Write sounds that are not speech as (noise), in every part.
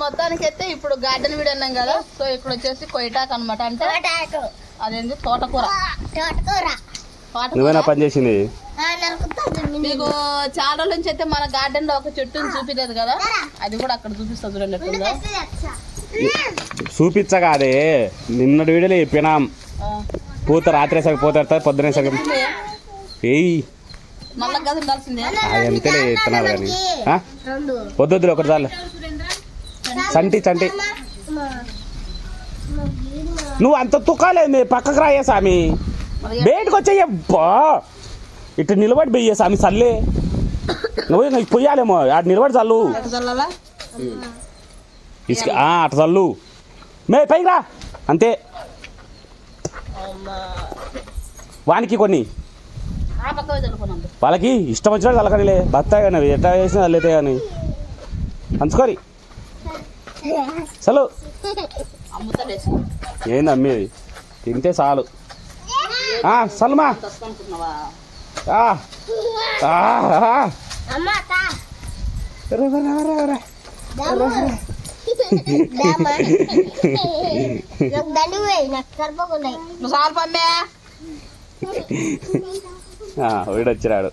మొత్తానికి అయితే ఇప్పుడు గార్డెన్ వీడి అన్నాం కదా సో ఇక్కడ వచ్చేసి కొయిటాక్ అనమాట అంటే అదేంటి తోటకూర. తోటకూర. నువ్వేనా పని చేసింది? ఆ, నరుకుతుంది మీకు చాలా రోజుల నుంచి అయితే మన గార్డెన్లో ఒక చెట్టుని చూపించలేదు కదా? అది కూడా అక్కడ చూపిస్తా చూడండి ఎట్లుందో. చూపించగా అదే నిన్నటి వీడియోలో చెప్పినాం. పూత రాత్రి సగం పూత పొద్దునే సగం. ఏయ్. మళ్ళా గది ఉండాల్సిందే కానీ. వద్దులే ఒకటి చాలు. చంటి చంటి. నువ్వు అంత తుకాలే మీ పక్కకు రాయే సామి. బయటకు వచ్చేయ్యబ్బా ఇటు నిలబడి బెయ్యే సామి చల్లే. నువ్వు ఇంక పొయ్యాలేమో ఆడు నిలబడి చల్లు. ఇసుక ఆ, అటు చల్లు. మే పైకి రా. అంతే. వానికి కొన్ని. పోయి వాళ్ళకి ఇష్టం వచ్చినట్టు చల్లకనిలే బత్తాయి కానీ ఎట్లా వేసినా చల్లితే కానీ. పంచుకోరి. చలు. ఏంది అమ్మేది తింటే చాలు. ఆ, సల్మా. అనుకుంటున్నావా ఆ, ఆ, ఆ. అమ్మ తా రా, రా, రా, రా, రా. దండు వేయి నాకు సరిపోకున్నాయి నువ్వు సాల్ పమ్మే ఆ, వీడు వచ్చిరాడు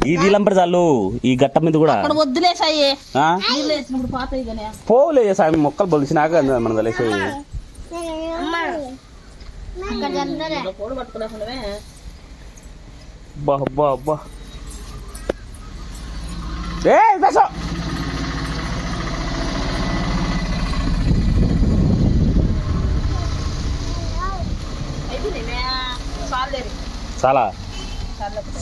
ఈ దీలంపడి చాలు. ఈ గట్ట మీద కూడా. అక్కడ వద్దులేసాయి ఆ? నీళ్ళు వేసినప్పుడు పాతాయి కానీ పోవులే సామి మొక్కలు బొలిసినాక మనం తెలిసేది అక్కడ జరుగుతుంది ఇంకా కోడి పట్టుకోలేకుండా అబ్బా అబ్బా అబ్బా. ఏ బెసో అయిపోయింది సాలేరు చాలా చాలే.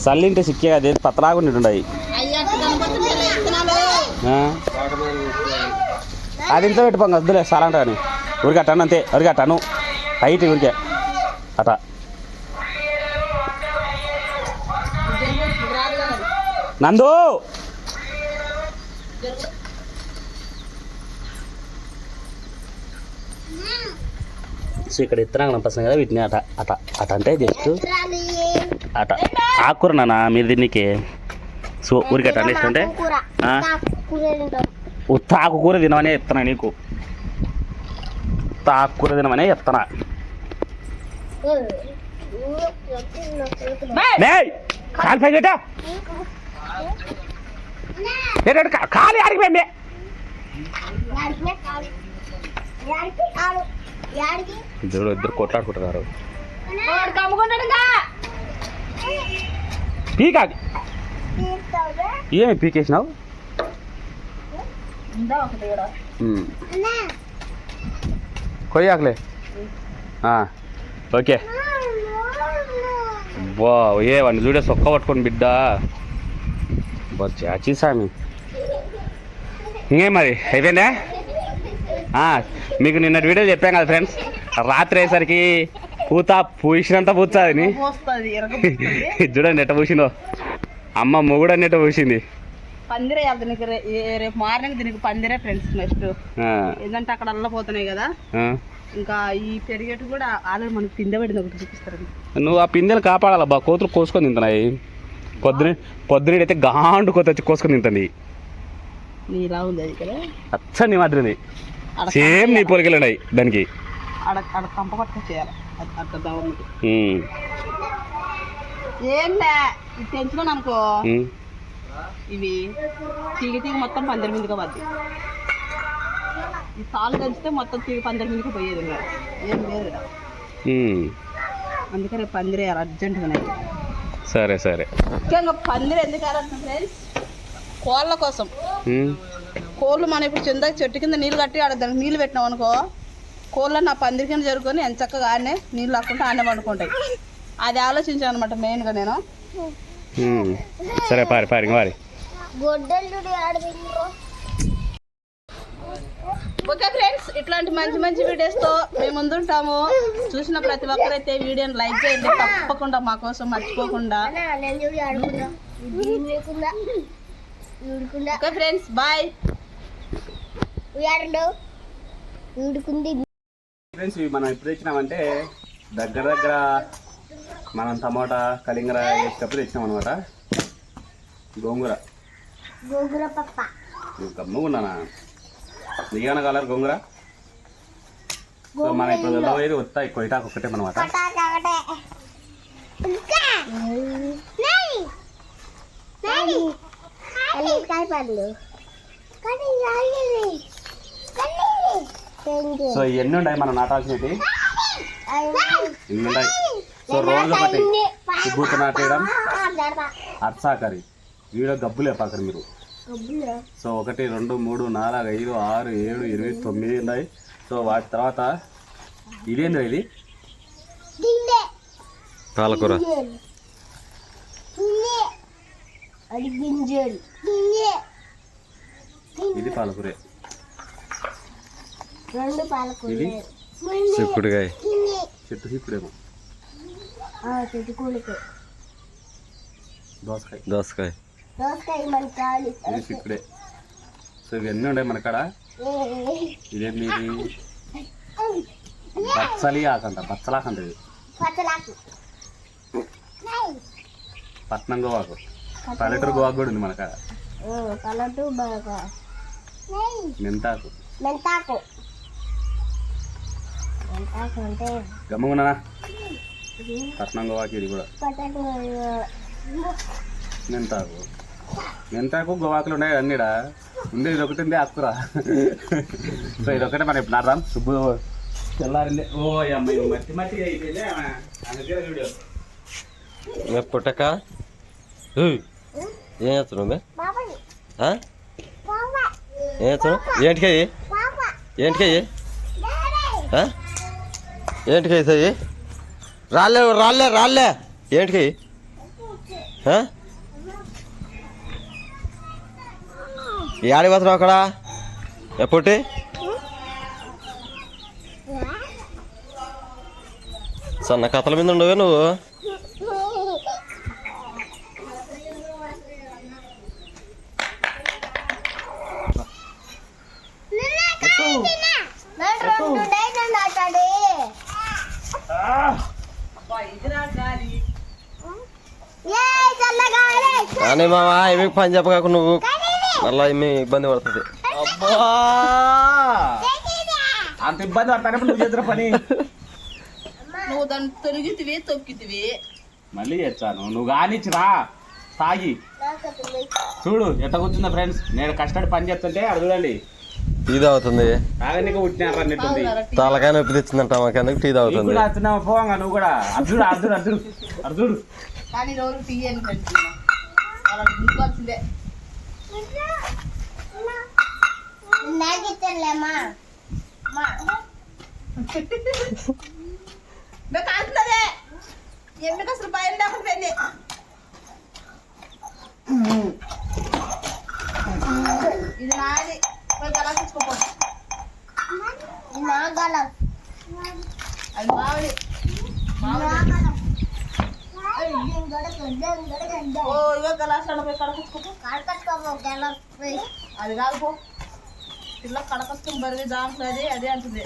చల్లింటే సిక్కే అదే పత్తలాగా ఉంటుండయి అయ్యా కనపడుతుంది విత్తనాలు అది ఇంట్లో పెట్టుకోండి వద్దులే చాలా అంటాను ఊరికి అట్టను అంతే ఊరికి అట్టను. హైట్ ఊరికే. అట. నందు! సో ఇక్కడ ఇత్తనాలు కనిపిస్తుంది కదా వీటిని అట అట అట అంటే జస్ట్ అట ఆకుకూర నాన్న మీరు దీనికి సో ఊరికి? కూర తింటాం ఉత్త ఆకుకూర. తినమనే చెప్తున్నా నీకు. ఉత్త ఆకుకూర తినమనే చెప్తున్నా. మేయ్ కాలు పై పెట్టా. ఏంటంటే కా- కాలు ఆడికి పోయి మే ఇద్దరు ఇద్దరు కొట్లాడుకుంటున్నారు. పీకా ఏమి పీకేసినావు. కొయ్యాకలే. ఆ, ఓకే. బా ఏ వాడిని చూడే సొక్క పట్టుకొని బిడ్డ. బా చాచి సామి. ఇంకేం మరి? అయిపోయిందా? ఆ, మీకు నిన్నటి వీడియో చెప్పాం కదా ఫ్రెండ్స్. రాత్రి అయ్యేసరికి పూత పూసినంత పూస్తుంది. (laughs) చూడండి ఎట్ట పూసిందో. అమ్మ మొగుడు అన్నట్టు పూసింది. పందిరే వెళ్తా నీకు రే- ఏ- రేపు మార్నింగ్ దీనికి పందిరే ఫ్రెండ్స్ నెక్స్ట్. ఏంటంటే అక్కడ అల్లపోతున్నాయి కదా. ఇంకా ఈ పెరిగేటు కూడా ఆల్రెడీ మనకి పిందె పడింది ఒకటి చూపిస్తారండి. నువ్వు ఆ పిందెలు కాపాడాలి బా కోతులు కోసుకొని తింటున్నాయి. పొద్దున పొద్దున అయితే గాండు కోత వచ్చి కోసుకొని తింటుంది. నీ ఇలా ఉంది అది కదా. అచ్చ నీ మాదిరింది. ఆడ సేమ్ నీ పోలికలు ఉన్నాయి దానికి. కంప పట్టుకు చేయాలి అట్లా దవ్వమ్మకి ఉమ్, ఏం లే ఇది తెంచుకుని అనుకో. ఇవి తీగ తీగ మొత్తం పందిరి మీదకి పద్ది ఈ తాళ్ళు తెంచితే మొత్తం తీగ పందిరి మీదకి పోయేది ఏం లేదు ఈడ. ఉమ్. అందుకే రేపు పందిరి అర్జెంటుగా సరే సరే. ముఖ్యంగా పందిరి ఎందుకు ఫ్రెండ్స్ కోళ్ళ కోసం. కోళ్ళు మనం ఇప్పుడు చిందకి చెట్టు కింద నీళ్ళు కట్టి ఆడ దానికి నీళ్ళు పెట్టినాం అనుకో కోళ్ళ నా పందిరి కింద జరుపుకొని ఎంత చక్కగా ఆడనే నీళ్ళు లాక్కుంటే ఆడనే పండుకుంటాయి. అది ఆలోచించాను అనమాట మెయిన్గా నేను. సరే పారి పారి పారి ఓకే ఫ్రెండ్స్ ఇట్లాంటి మంచి మంచి వీడియోస్తో మేము ముందుంటాము. చూసిన ప్రతి ఒక్కరైతే వీడియోని లైక్ చేయండి. తప్పకుండా మా కోసం మర్చిపోకుండా. Okay friends bye. ఫ్రెండ్స్ ఇవి మనం ఎప్పుడు తెచ్చినామంటే దగ్గర దగ్గర మనం టమాటా కలింగర వేసేటప్పుడు తెచ్చినాం అనమాట గోంగూర. గోగుర పప్ప. నువ్వు గమ్ముగా ఉన్నానా? నీకేమన్నా కలర్ గొంగురా? సో మన ఇప్పుడు వెళ్ళబోయేది వస్తాయి కొయిటాకు ఒకటే అనమాట పటాక ఒకటే ఇంకా నై నై అల్లి కాయ పండ్లు కానీ రాలేదు థ్యాంక్ యూ సో ఇవన్నీ ఉన్నాయి మనం నాటాల్సినవి. ఇన్ని ఉన్నాయి సో రోజు ఒకటి సుబ్బూత నాటేయడం అర్సాకరి. వీడియో గబ్బులు లేపాకరు మీరు. సో ఒకటి రెండు మూడు నాలుగు ఐదు ఆరు ఏడు ఎనిమిది తొమ్మిది ఉన్నాయి. సో వాటి తర్వాత ఇదేంది ఇది? పాలకూర. ఇది పాలకూరే. రెండు పాలకూర ఇది? చిక్కుడుకాయ చెట్టు ఇప్పుడేమో. చెట్టుకూడకు దోసకాయ. దోసకాయ. దోసకాయ మన కాలి ఇది చిక్కుడే సో ఇవన్నీ ఉన్నాయి మన కాడ? ఇదేంది ఇది బచ్చలి ఆకంట బచ్చలాకంట ఇది. పట్నం గోవాకు. పల్లెటూరు గోవాకు కూడా ఉంది మన కాడ. పల్లటు బాగా మెంతాకు. మెంతాకు. గమ్ముకున్నానా పట్నం గోవాకి ఇది కూడా. మెంతాకు. మెంతాకు గోవాకులు ఉన్నాయి అన్నిడా? ఉంది ఇది ఒకటి ఉంది ఆకురా. సో ఇది ఒకటే మనం ఇప్పుడు నాడదాం సుబ్బు తెల్లారింది. ఓ అమ్మాయి మట్టి మట్టి అయిపోయింది అందుకే వీడియో. మే పుట్టక? ఏం చేస్తున్నావు మే ఏం చేస్తున్నావు? ఏంటికయ్యి బాబా. ఏంటికయ్యి డాడీ ఆ? రాలే రాలే రాలే. ఏంటికయ్యి ఆ? ఏడికి పోతున్నావు అక్కడ? ఎప్పటి సన్న కథల మీద ఉండవే నువ్వు. రెండు కానీ మావా ఏమి పని చెప్పగాక నువ్వు. మళ్ళీ ఏమి ఇబ్బంది పడుతుంది. అంత ఇబ్బంది పడతానప్పుడు నువ్వు చేసిన పని. నువ్వు దాన్ని తొలగితివి తొక్కితివి. మళ్ళీ చేస్తాను. నువ్వు కానిచ్చిరా తాగి. చూడు ఎట్ట కూర్చుందా ఫ్రెండ్స్ నేను కష్టపడి పని చేస్తుంటే చూడండి. టీ తాగుతుంది. తాగనీకి పుట్టినారు అన్నట్టుంది తలకాయ నొప్పి తెచ్చిందంట మాకెందుకు టీ తాగుతుంది. కూడా నువ్వు అర్జుడు అర్జుడు అర్జుడు అర్జుడు కానీ రోజు టీ అని పెంచుకున్నా అలా దిక్కాల్సిందే నాకిచ్చలేమా ఇంకా కాల్తున్నదే ఎందుకు అసలు భయం లేకుండా పోయింది? ఇది నాది. అది మామిడి ఓ పోయి కాదు పో పిల్ల కడకస్తుంది బరిగి దాంట్లో అది అదే అంటుంది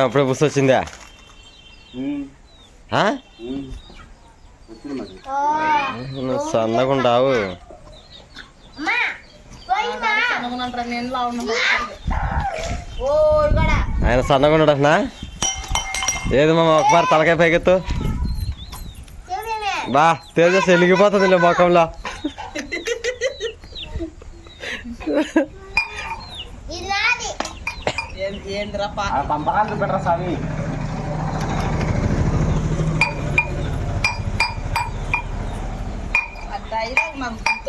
అప్పుడే బుస్ వచ్చిందా ఆ? వచ్చింది మరి నువ్వు సన్నగా ఉండవు అనుకున్నాంటారా నేను లా ఉన్నా ఓ ఇక్కడ ఆయన సన్నగా ఉండడనా ఏది మామ ఒకసారి తలకాయ పైకెత్తు. బా తేజస్ వెలిగిపోతుంది ముఖంలో. పంపకాలు పెట్టరా స్వామి?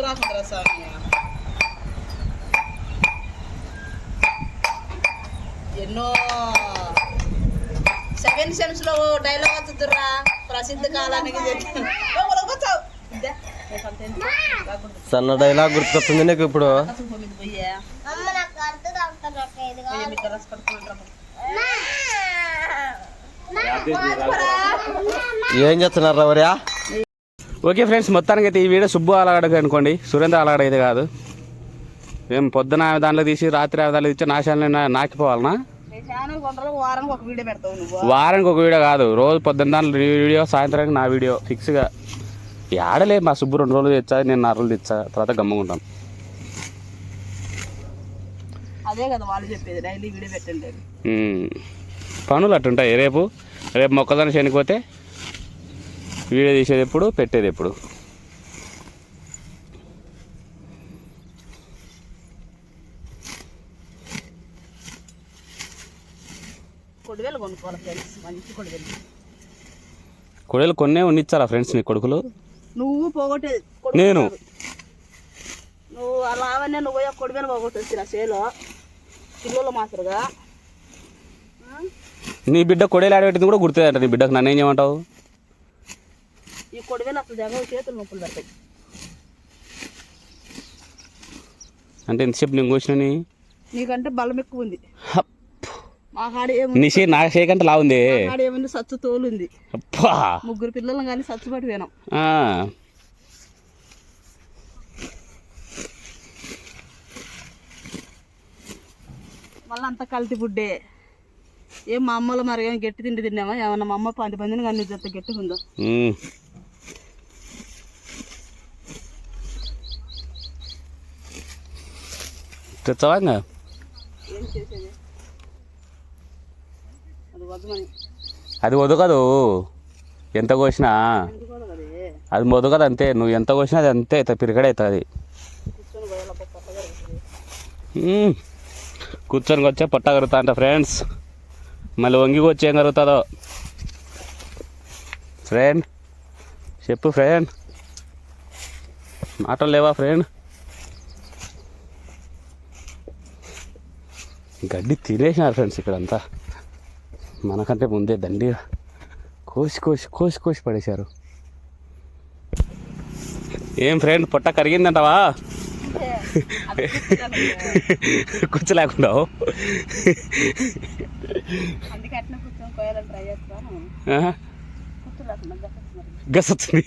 గుర్తు స్వామి? ఎన్నో సెకండ్ సెన్స్లో డైలాగ్ వస్తుందిరా. ప్రసిద్ధ కాలానికి. సన్న డైలాగ్ గుర్తుకొస్తుంది నీకు ఇప్పుడు. ఏం చేస్తున్నారు రవరియా ఓకే ఫ్రెండ్స్ మొత్తానికి అయితే ఈ వీడియో సుబ్బు అలాగడకు అనుకోండి. సురేంద్ర అలాగడ అయితే కాదు. ఏం పొద్దున ఆమె దాంట్లో తీసి రాత్రి దాంట్లో తీసి నా ఛానల్ నాకిపోవాలనా వారానికి ఒక వీడియో కాదు రోజు పొద్దున్న దాంట్లో నీ వీడియో సాయంత్రానికి నా వీడియో ఫిక్స్గా. ఆడలే మా సుబ్బు రెండు రోజులు తెచ్చా నేను నాలుగు రోజులు తెచ్చా తర్వాత గమ్ముకుంటాం అదే కదా వాళ్ళు చెప్పేది డైలీ వీడియో పెట్టండి. పనులు అట్టుంటాయి రేపు రేపు మొక్కదాన్ని చనిపోతే వీడియో తీసేది ఎప్పుడు పెట్టేది ఎప్పుడు. కొడివేలు కొనుక్కోవాలి ఫ్రెండ్స్. మంచి కొడివేలు కొడలు కొన్నే ఉన్నిచ్చారా ఫ్రెండ్స్ నీ కొడుకులు? నువ్వు పోగొట్టేది కొడుకు నేను? నువ్వు అలా అవన్నీ నువ్వు పోగొట్టేసి ఆ చేలో పిల్లలు మాసరుగా నీ బిడ్డ కొడేలు ఆడబెట్టింది కూడా గుర్తుందంట నీ బిడ్డకు. నన్ను ఏం చేయమంటావు? ఈ కొడివేలు అసలు జగ చేతులు నొప్పులు పెడతాయి. అంటే ఎంతసేపు నేను కూర్చుని నీకంటే బలం ఎక్కువ ఉంది. ఏముంది? నీ లావుంది. మా కాడ ఏముంది? సచ్చు తోలు ఉంది అబ్బా. ముగ్గురు పిల్లలు కానీ సచ్చుబట్టి పోయినాం ఆ. మళ్ళీ అంత కల్తీ ఫుడ్డే. ఏం మా అమ్మలో మరి ఏం గట్టి తిండి తిన్నామా ఏమన్నా మా అమ్మ పది మందిని కానీ జత గట్టిగా ఉందో? ఉమ్. తెచ్చావా ఇంకా ఏం చేసేది అది వదకదు. ఎంత కోసినా అది మొదకదు అంతే. నువ్వు ఎంత కోసినా అది అంతే. అవుతుంది. మ్మ్. కూర్చొని వచ్చే పొట్ట కరుగుతా అంట ఫ్రెండ్స్. మళ్ళీ వంగికి వచ్చి ఏం కరుగుతుందో ఫ్రెండ్ చెప్పు ఫ్రెండ్. మాటలు లేవా ఫ్రెండ్? గడ్డి తినేసినారు ఫ్రెండ్స్ ఇక్కడంతా. మనకంటే ముందే దండి కోసి కోసి కోసి కోసి పడేశారు ఏం ఫ్రెండ్ పొట్ట కరిగిందంటావా. కూర్చోలేకుండా. గసొచ్చింది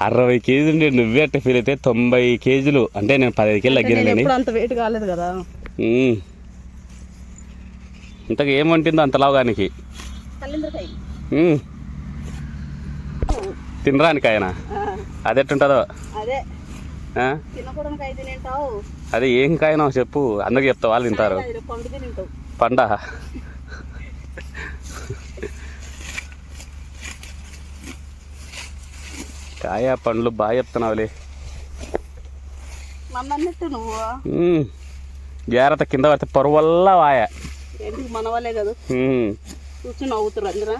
అరవై కేజీలు నువ్వే అట్ట ఫీల్ అయితే తొంభై కేజీలు అంటే నేను పదహైదు కేజీలు ఎప్పుడు అంత వెయిట్ కాలేదు కదా. ఇంతకు ఏం వంటిందో అంత లావుగానికి. తినరానికి ఆయన అది ఎట్టుంటుందో? అదే. ఏం కాయనో చెప్పు అందరికి చెప్తా వాళ్ళు తింటారు. పండు? కాయ పండ్లు బాగా చెప్తున్నావులే. జాగ్రత్త కింద పడితే పరువల్లా వాయ. ఏంటి? మన వాళ్ళే కదా. కూర్చుని నవ్వుతురు అందరా.